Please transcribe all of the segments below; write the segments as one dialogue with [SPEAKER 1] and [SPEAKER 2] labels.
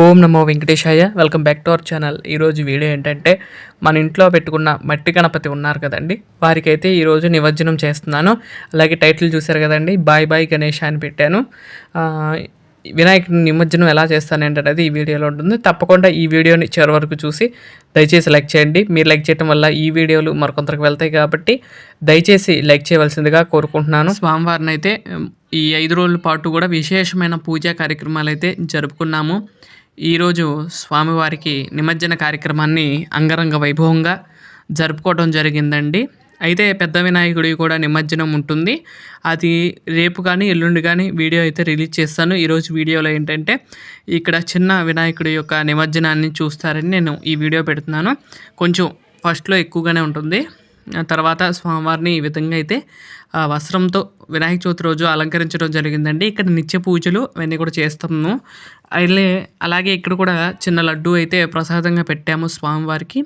[SPEAKER 1] ఓం నమో వెంకటేశాయ. Welcome back to our channel. ఈరోజు video ఏంటంటే మన ఇంట్లో పెట్టుకున్న మట్టి గణపతి ఉన్నారు కదండి. వారికైతే ఈరోజు నిమజ్జనం చేస్తున్నాను. అలాగే టైటిల్ చూశారు కదండి బాయ్ బాయ్ గణేష్ అని పెట్టాను. వినాయకుడిని నిమజ్జనం ఎలా చేస్తానంటే అది ఈ వీడియోలో ఉంటుంది. తప్పకుండా ఈ వీడియోని చివరి వరకు చూసి దయచేసి లైక్ చేయండి. మీరు లైక్ చేయడం వల్ల ఈ వీడియోలు మరికొంతరకు వెళ్తాయి కాబట్టి దయచేసి లైక్ చేయవలసిందిగా కోరుకుంటున్నాను. స్వామివారిని అయితే ఈ ఐదు రోజుల పాటు కూడా విశేషమైన పూజా కార్యక్రమాలు అయితే జరుపుకున్నాము. ఈరోజు స్వామివారికి నిమజ్జన కార్యక్రమాన్ని అంగరంగ వైభవంగా జరుపుకోవడం జరిగిందండి. అయితే పెద్ద వినాయకుడి కూడా నిమజ్జనం ఉంటుంది. అది రేపు కానీ ఎల్లుండి కానీ వీడియో అయితే రిలీజ్ చేస్తాను. ఈరోజు వీడియోలో ఏంటంటే ఇక్కడ చిన్న వినాయకుడి యొక్క నిమజ్జనాన్ని చూస్తారని నేను ఈ వీడియో పెడుతున్నాను. కొంచెం ఫస్ట్లో ఎక్కువగానే ఉంటుంది. తర్వాత స్వామివారిని ఈ విధంగా అయితే వస్త్రంతో వినాయక చవితి రోజు అలంకరించడం జరిగిందండి. ఇక్కడ నిత్య పూజలు అవన్నీ కూడా చేస్తాము అయితే అలాగే ఇక్కడ కూడా చిన్న లడ్డు అయితే ప్రసాదంగా పెట్టాము స్వామివారికి.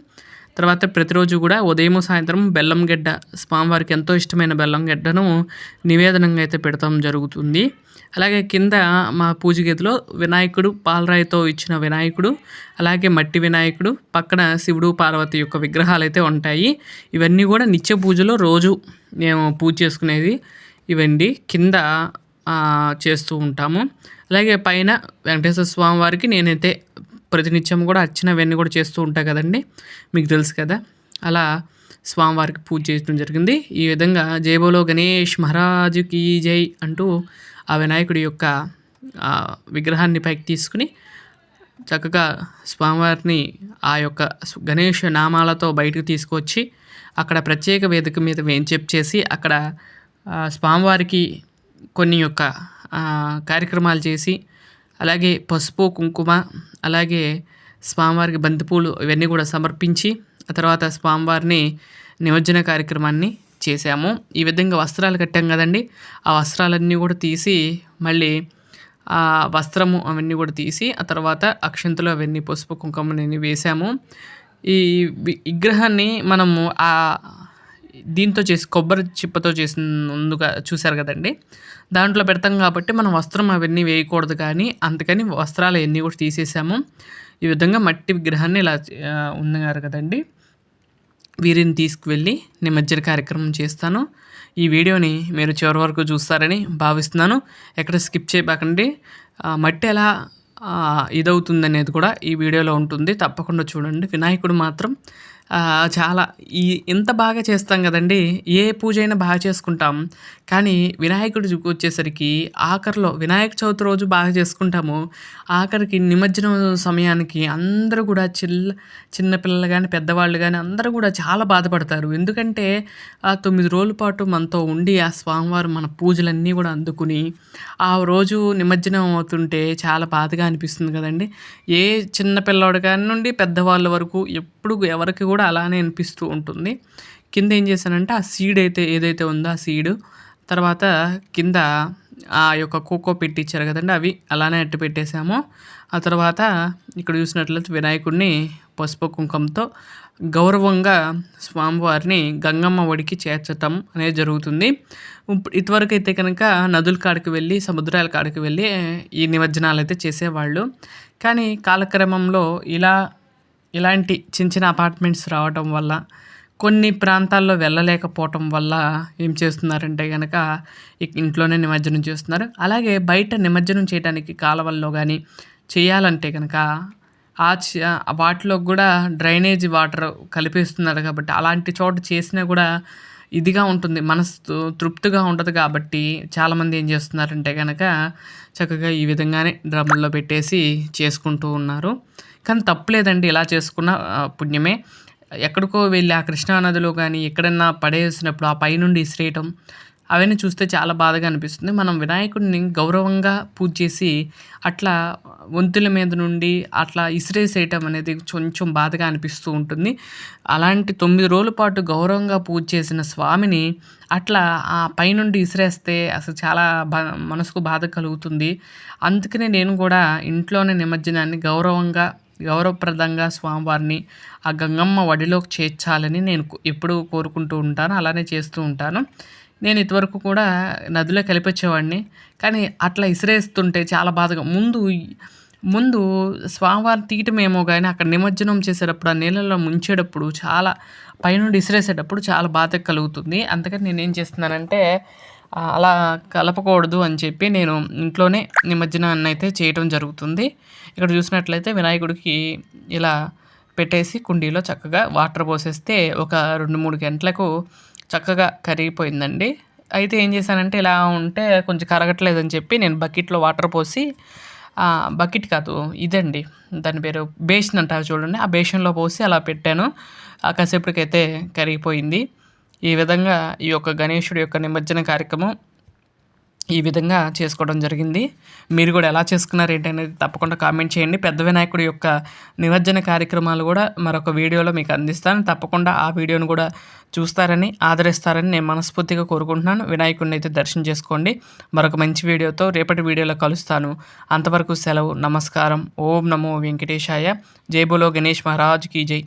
[SPEAKER 1] తర్వాత ప్రతిరోజు కూడా ఉదయం సాయంత్రం బెల్లం గడ్డ స్వామివారికి ఎంతో ఇష్టమైన బెల్లం గడ్డను నివేదనంగా అయితే పెడతాం జరుగుతుంది. అలాగే కింద మా పూజ గదిలో వినాయకుడు పాలరాయితో ఇచ్చిన వినాయకుడు అలాగే మట్టి వినాయకుడు పక్కన శివుడు పార్వతి యొక్క విగ్రహాలు అయితే ఉంటాయి. ఇవన్నీ కూడా నిత్య పూజలో రోజు మేము పూజ చేసుకునేది ఇవండి. కింద చేస్తూ ఉంటాము. అలాగే పైన వెంకటేశ్వర స్వామి వారికి నేనైతే ప్రతినిత్యం కూడా అర్చనవన్నీ కూడా చేస్తూ ఉంటాయి కదండి. మీకు తెలుసు కదా. అలా స్వామివారికి పూజ చేయడం జరిగింది. ఈ విధంగా జయబోలో గణేష్ మహారాజుకి జై అంటూ ఆ వినాయకుడి యొక్క విగ్రహాన్ని పైకి తీసుకుని చక్కగా స్వామివారిని ఆ యొక్క గణేష్ నామాలతో బయటకు తీసుకొచ్చి అక్కడ ప్రత్యేక వేదిక మీద వేంచేపు చేసి అక్కడ స్వామివారికి కొన్ని యొక్క కార్యక్రమాలు చేసి అలాగే పసుపు కుంకుమ అలాగే స్వామివారికి బంతిపూలు ఇవన్నీ కూడా సమర్పించి ఆ తర్వాత స్వామివారిని నిమజ్జన కార్యక్రమాన్ని చేశాము. ఈ విధంగా వస్త్రాలు కట్టాం కదండి. ఆ వస్త్రాలన్నీ కూడా తీసి మళ్ళీ ఆ వస్త్రము అవన్నీ కూడా తీసి ఆ తర్వాత అక్షంతలు అవన్నీ పసుపు కుంకుమని వేసాము ఈ విగ్రహాన్ని మనము ఆ దీంతో చేసి కొబ్బరి చిప్పతో చేసిన ముందుగా చూశారు కదండి. దాంట్లో పెడతాం కాబట్టి మనం వస్త్రం అవన్నీ వేయకూడదు కానీ అందుకని వస్త్రాలు అవన్నీ కూడా తీసేసాము. ఈ విధంగా మట్టి విగ్రహాన్ని ఇలా ఉన్నారు కదండి. వీరిని తీసుకువెళ్ళి నిమజ్జన కార్యక్రమం చేస్తాను. ఈ వీడియోని మీరు చివరి వరకు చూస్తారని భావిస్తున్నాను. ఎక్కడ స్కిప్ చేయబాకండి. మట్టి ఎలా ఇదవుతుంది అనేది కూడా ఈ వీడియోలో ఉంటుంది. తప్పకుండా చూడండి. వినాయకుడు మాత్రం చాలా ఈ ఇంత బాగా చేస్తాం కదండి. ఏ పూజ అయినా బాగా చేసుకుంటాం. కానీ వినాయకుడి వచ్చేసరికి ఆఖరిలో వినాయక చవితి రోజు బాగా చేసుకుంటాము. ఆఖరికి నిమజ్జనం సమయానికి అందరూ కూడా చిల్ల చిన్నపిల్లలు కానీ పెద్దవాళ్ళు కానీ అందరూ కూడా చాలా బాధపడతారు. ఎందుకంటే ఆ తొమ్మిది రోజుల పాటు మనతో ఉండి ఆ స్వామివారు మన పూజలన్నీ కూడా అందుకుని ఆ రోజు నిమజ్జనం అవుతుంటే చాలా బాధగా అనిపిస్తుంది కదండి. ఏ చిన్న పిల్లోడు కాని నుండి పెద్దవాళ్ళ వరకు ఎప్పుడు ఎవరికి కూడా అలానే అనిపిస్తూ ఉంటుంది. కింద ఏం చేశానంటే ఆ సీడ్ అయితే ఏదైతే ఉందో ఆ సీడు తర్వాత కింద ఆ యొక్క కోకో పెట్టించారు కదండి అవి అలానే అట్టు పెట్టేశాము ఆ తర్వాత ఇక్కడ చూసినట్లయితే వినాయకుడిని పసుపు కుంకంతో గౌరవంగా స్వామివారిని గంగమ్మ ఒడికి చేర్చటం అనేది జరుగుతుంది. ఇప్పుడు ఇదివరకు అయితే కనుక నదుల కాడికి వెళ్ళి సముద్రాల కాడికి వెళ్ళి ఈ నిమజ్జనాలు అయితే చేసేవాళ్ళు. కానీ కాలక్రమంలో ఇలా ఇలాంటి చిన్న చిన్న అపార్ట్మెంట్స్ రావటం వల్ల కొన్ని ప్రాంతాల్లో వెళ్ళలేకపోవటం వల్ల ఏం చేస్తున్నారంటే కనుక ఇంట్లోనే నిమజ్జనం చేస్తున్నారు. అలాగే బయట నిమజ్జనం చేయడానికి కాలవల్లో కానీ చేయాలంటే కనుక ఆ చ- వాటిలో కూడా డ్రైనేజ్ వాటర్ కలిపేస్తున్నారు కాబట్టి అలాంటి చోట చేసినా కూడా ఇదిగా ఉంటుంది. మనసు తృప్తిగా ఉండదు కాబట్టి చాలామంది ఏం చేస్తున్నారంటే కనుక చక్కగా ఈ విధంగానే డ్రమ్ముల్లో పెట్టేసి చేసుకుంటూ ఉన్నారు. కానీ తప్పులేదండి ఇలా చేసుకున్న పుణ్యమే. ఎక్కడికో వెళ్ళి ఆ కృష్ణానదిలో కానీ ఎక్కడన్నా పడేసినప్పుడు ఆ పైనుండి ఇసిరేయటం అవన్నీ చూస్తే చాలా బాధగా అనిపిస్తుంది. మనం వినాయకుడిని గౌరవంగా పూజ చేసి అట్లా వంతుల మీద నుండి అట్లా ఇసిరేసేయటం అనేది కొంచెం బాధగా అనిపిస్తూ ఉంటుంది. అలాంటి తొమ్మిది రోజుల పాటు గౌరవంగా పూజ చేసిన స్వామిని అట్లా ఆ పైనుండి ఇసిరేస్తే అసలు చాలా బా మనసుకు బాధ కలుగుతుంది. అందుకనే నేను కూడా ఇంట్లోనే నిమజ్జనాన్ని గౌరవంగా గౌరవప్రదంగా స్వామివారిని ఆ గంగమ్మ వడిలోకి చేర్చాలని నేను ఎప్పుడు ఎప్పుడూ కోరుకుంటూ ఉంటాను. అలానే చేస్తూ ఉంటాను. నేను ఇంతవరకు కూడా నదిలో కలిపొచ్చేవాడిని. కానీ అట్లా ఇసిరేస్తుంటే చాలా బాధగా ముందు ముందు స్వామివారిని తీయటమేమో కానీ అక్కడ నిమజ్జనం చేసేటప్పుడు ఆ నీళ్ళలో ముంచేటప్పుడు చాలా పైనుండి ఇసిరేసేటప్పుడు చాలా బాధ కలుగుతుంది. అందుకని నేనేం చేస్తున్నానంటే అలా కలపకూడదు అని చెప్పి నేను ఇంట్లోనే నిమజ్జనాన్ని అయితే చేయటం జరుగుతుంది. ఇక్కడ చూసినట్లయితే వినాయకుడికి ఇలా పెట్టేసి కుండీలో చక్కగా వాటర్ పోసేస్తే ఒక రెండు మూడు గంటలకు చక్కగా కరిగిపోయిందండి. అయితే ఏం చేశానంటే ఇలా ఉంటే కొంచెం కరగట్లేదని చెప్పి నేను బకెట్లో వాటర్ పోసి బకెట్ కాదు ఇదండి. దాని పేరు బేషన్ అంటారు చూడండి. ఆ బేషన్లో పోసి అలా పెట్టాను. ఆ కాసేపటికైతే కరిగిపోయింది. ఈ విధంగా ఈ యొక్క గణేశుడి యొక్క నిమజ్జన కార్యక్రమం ఈ విధంగా చేసుకోవడం జరిగింది. మీరు కూడా ఎలా చేసుకున్నారు ఏంటి అనేది తప్పకుండా కామెంట్ చేయండి. పెద్ద వినాయకుడి యొక్క నిమజ్జన కార్యక్రమాలు కూడా మరొక వీడియోలో మీకు అందిస్తాను. తప్పకుండా ఆ వీడియోను కూడా చూస్తారని ఆదరిస్తారని నేను మనస్ఫూర్తిగా కోరుకుంటున్నాను. వినాయకుడిని అయితే దర్శనం చేసుకోండి. మరొక మంచి వీడియోతో రేపటి వీడియోలో కలుస్తాను. అంతవరకు సెలవు నమస్కారం. ఓం నమో వెంకటేశాయ. జై బోలో గణేష్ మహారాజ్కి జై.